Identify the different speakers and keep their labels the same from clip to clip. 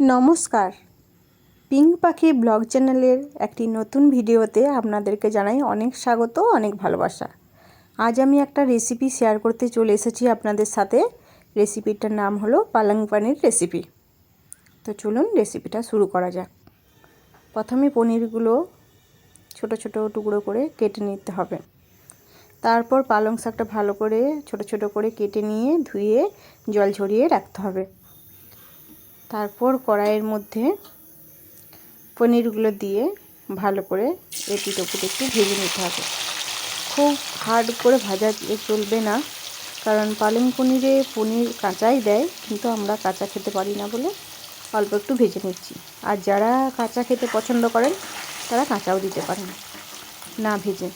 Speaker 1: নমস্কার। পিঙ্ক পাখি ব্লগ চ্যানেলের একটি নতুন ভিডিওতে আপনাদেরকে জানাই অনেক স্বাগত, অনেক ভালোবাসা। আজ আমি একটা রেসিপি শেয়ার করতে চলে এসেছি আপনাদের সাথে। রেসিপিটার নাম হলো পালং পানির রেসিপি। তো চলুন রেসিপিটা শুরু করা যাক। প্রথমে পনিরগুলো ছোট ছোট টুকরো করে কেটে নিতে হবে। তারপর পালং শাকটা ভালো করে ছোট ছোট করে কেটে নিয়ে ধুয়ে জল ঝরিয়ে রাখতে হবে। তারপর কড়াইয়ের মধ্যে পনিরগুলো দিয়ে ভালো করে এটি ওপিট একটু ভেজে নিতে হবে। খুব হার্ড করে ভাজা চলবে না, কারণ পালং পনিরে পনির কাঁচাই দেয়, কিন্তু আমরা কাঁচা খেতে পারি না বলে অল্প একটু ভেজে নিচ্ছি। আর যারা কাঁচা খেতে পছন্দ করেন, তারা কাঁচাও দিতে পারেন, না ভেজে।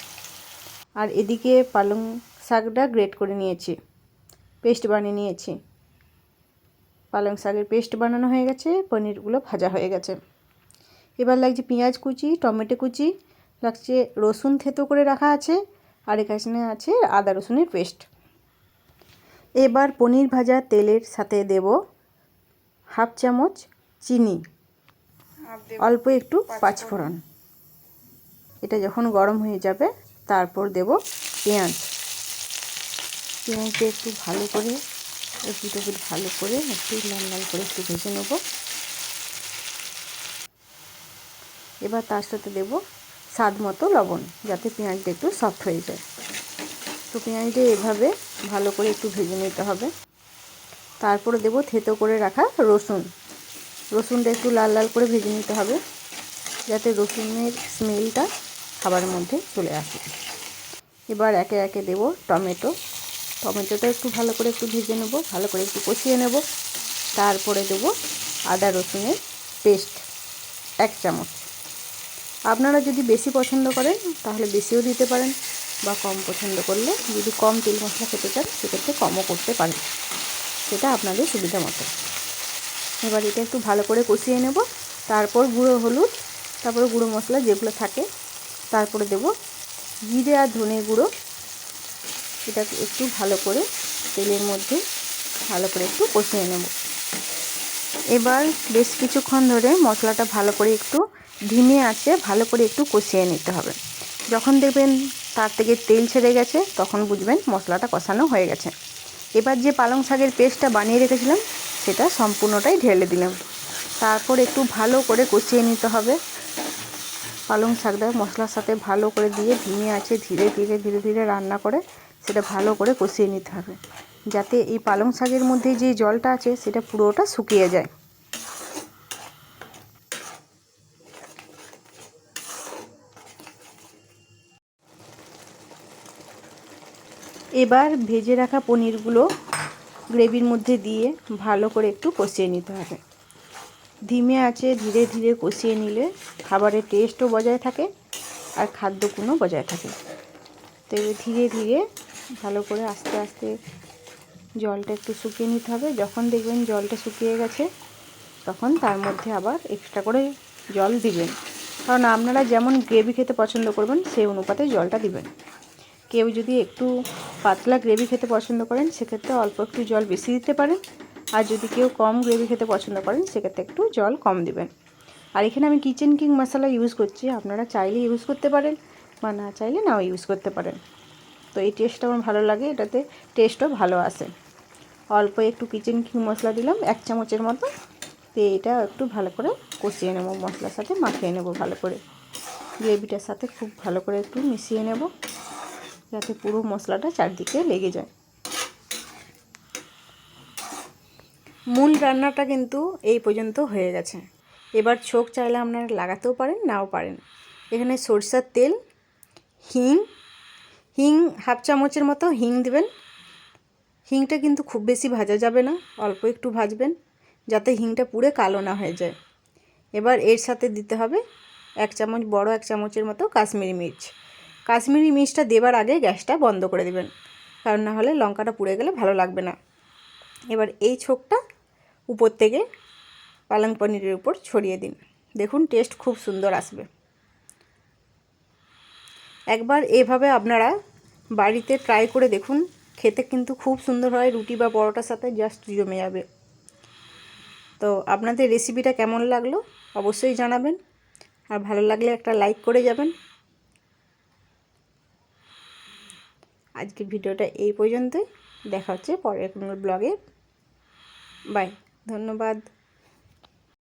Speaker 1: আর এদিকে পালং শাকটা গ্রেট করে নিয়েছি পেস্ট বানিয়ে নিয়েছি। পালং শাকের পেস্ট বানানো হয়ে গেছে পনিরগুলো ভাজা হয়ে গেছে। এবার লাগছে পেঁয়াজ কুচি টমেটো কুচি লাগছে রসুন থেতো করে রাখা আছে আর এখানে আছে আদা রসুনের পেস্ট। এবার পনির ভাজা তেলের সাথে দেব হাফ চামচ চিনি অল্প একটু পাঁচফোড়ন। এটা যখন গরম হয়ে যাবে তারপর দেব পেঁয়াজ। পেঁয়াজটা একটু ভালো করে একটু ভালো করে একটু লাল লাল করে একটু ভেজে নেব। এবার তার সাথে দেব স্বাদ মতো লবণ, যাতে পেঁয়াজটা একটু সফট হয়ে যায়। তো পেঁয়াজটা এভাবে ভালো করে একটু ভেজে নিতে হবে। তারপরে দেব থেতো করে রাখা রসুন। রসুনটা একটু লাল লাল করে ভেজে নিতে হবে, যাতে রসুনের স্মেলটা খাবারের মধ্যে চলে আসে। এবার একে একে দেব টমেটো। টমেটোটা একটু ভালো করে একটু ভেজে নেব, ভালো করে একটু কষিয়ে নেব। তারপরে দেব আদা রসুনের পেস্ট, এক চামচ। আপনারা যদি বেশি পছন্দ করেন, তাহলে বেশিও দিতে পারেন, বা কম পছন্দ করলে যদি কম তেল মশলা খেতে চান, সেক্ষেত্রে কমও করতে পারেন। সেটা আপনাদের সুবিধা মতো। এবার এটা একটু ভালো করে কষিয়ে নেব। তারপর গুঁড়ো হলুদ, তারপরে গুঁড়ো মশলা যেগুলো থাকে, তারপরে দেব জিরে আর ধনে গুঁড়ো। এটা একটু ভালো করে তেলের মধ্যে ভালো করে একটু কষিয়ে নেব। এবার বেশ কিছুক্ষণ ধরে মশলাটা ভালো করে একটু ধিমে আছে, ভালো করে একটু কষিয়ে নিতে হবে। যখন দেখবেন তার থেকে তেল ছেড়ে গেছে, তখন বুঝবেন মশলাটা কষানো হয়ে গেছে। এবার যে পালং শাকের পেস্টটা বানিয়ে রেখেছিলাম, সেটা সম্পূর্ণটাই ঢেলে দিলাম। তারপর একটু ভালো করে কষিয়ে নিতে হবে। পালং শাকটা মশলার সাথে ভালো করে দিয়ে ধিমে আছে, ধীরে ধীরে ধীরে ধীরে রান্না করে সেটা ভালো করে কষিয়ে নিতে হবে। যাতে এই পালং শাকের মধ্যে যে জলটা আছে, সেটা পুরোটা শুকিয়ে যায়। এবার ভেজে রাখা পনিরগুলো গ্রেভির মধ্যে দিয়ে ভালো করে একটু কষিয়ে নিতে হবে। ধিমে আছে, ধীরে ধীরে কষিয়ে নিলে খাবারের টেস্টও বজায় থাকে আর খাদ্যগুণও বজায় থাকে। তো ধীরে ধীরে ভালো করে আস্তে আস্তে জলটা একটু শুকিয়ে নিতে হবে। যখন দেখবেন জলটা শুকিয়ে গেছে, তখন তার মধ্যে আবার এক্সট্রা করে জল দিবেন। কারণ আপনারা যেমন গ্রেভি খেতে পছন্দ করবেন, সেই অনুপাতে জলটা দিবেন। কেউ যদি একটু পাতলা গ্রেভি খেতে পছন্দ করেন, সেক্ষেত্রে অল্প একটু জল বেশি দিতে পারেন। আর যদি কেউ কম গ্রেভি খেতে পছন্দ করেন, সেক্ষেত্রে একটু জল কম দিবেন। আর এখানে আমি কিচেন কিং মশলা ইউজ করছি। আপনারা চাইলে ইউজ করতে পারেন, বা না চাইলে নাও ইউজ করতে পারেন। তো এই টেস্টটা আমার ভালো লাগে, এটাতে টেস্টও ভালো আসে অল্প একটু কিচেন কিং মশলা দিলাম, এক চামচের মতো। তো এটা একটু ভালো করে কষিয়ে নেব, মশলার সাথে মাখিয়ে নেব ভালো করে। গ্রেভিটার সাথে খুব ভালো করে একটু মিশিয়ে নেব, যাতে পুরো মশলাটা চারদিকে লেগে যায়। মূল রান্নাটা কিন্তু এই পর্যন্ত হয়ে গেছে। এবার ছোক চাইলে আপনারা লাগাতেও পারেন, নাও পারেন। এখানে সরষার তেল, হিং হিং হাফ চামচের মতো হিং দেবেন। হিংটা কিন্তু খুব বেশি ভাজা যাবে না, অল্প একটু ভাজবেন, যাতে হিংটা পুড়ে কালো না হয়ে যায়। এবার এর সাথে দিতে হবে এক চামচ, বড় এক চামচের মতো কাশ্মীরি মির্চ। কাশ্মীরি মির্চটা দেবার আগে গ্যাসটা বন্ধ করে দেবেন, কারণ না হলে লঙ্কাটা পুড়ে গেলে ভালো লাগবে না। এবার এই ছোকটা উপর থেকে পালং পনিরের উপর ছড়িয়ে দিন। দেখুন, টেস্ট খুব সুন্দর আসবে। একবার এভাবে আপনারা বাড়িতে ট্রাই করে দেখুন। খেতে কিন্তু খুব সুন্দর হয়, রুটি বা পরোটার সাথে জাস্ট জমে যাবে। তো আপনাদের রেসিপিটা কেমন লাগল অবশ্যই জানাবেন। আর ভালো লাগলে একটা লাইক করে যাবেন। আজকের ভিডিওটা এই পর্যন্তই। দেখা হচ্ছে পরের কোনো ব্লগে বাই ধন্যবাদ।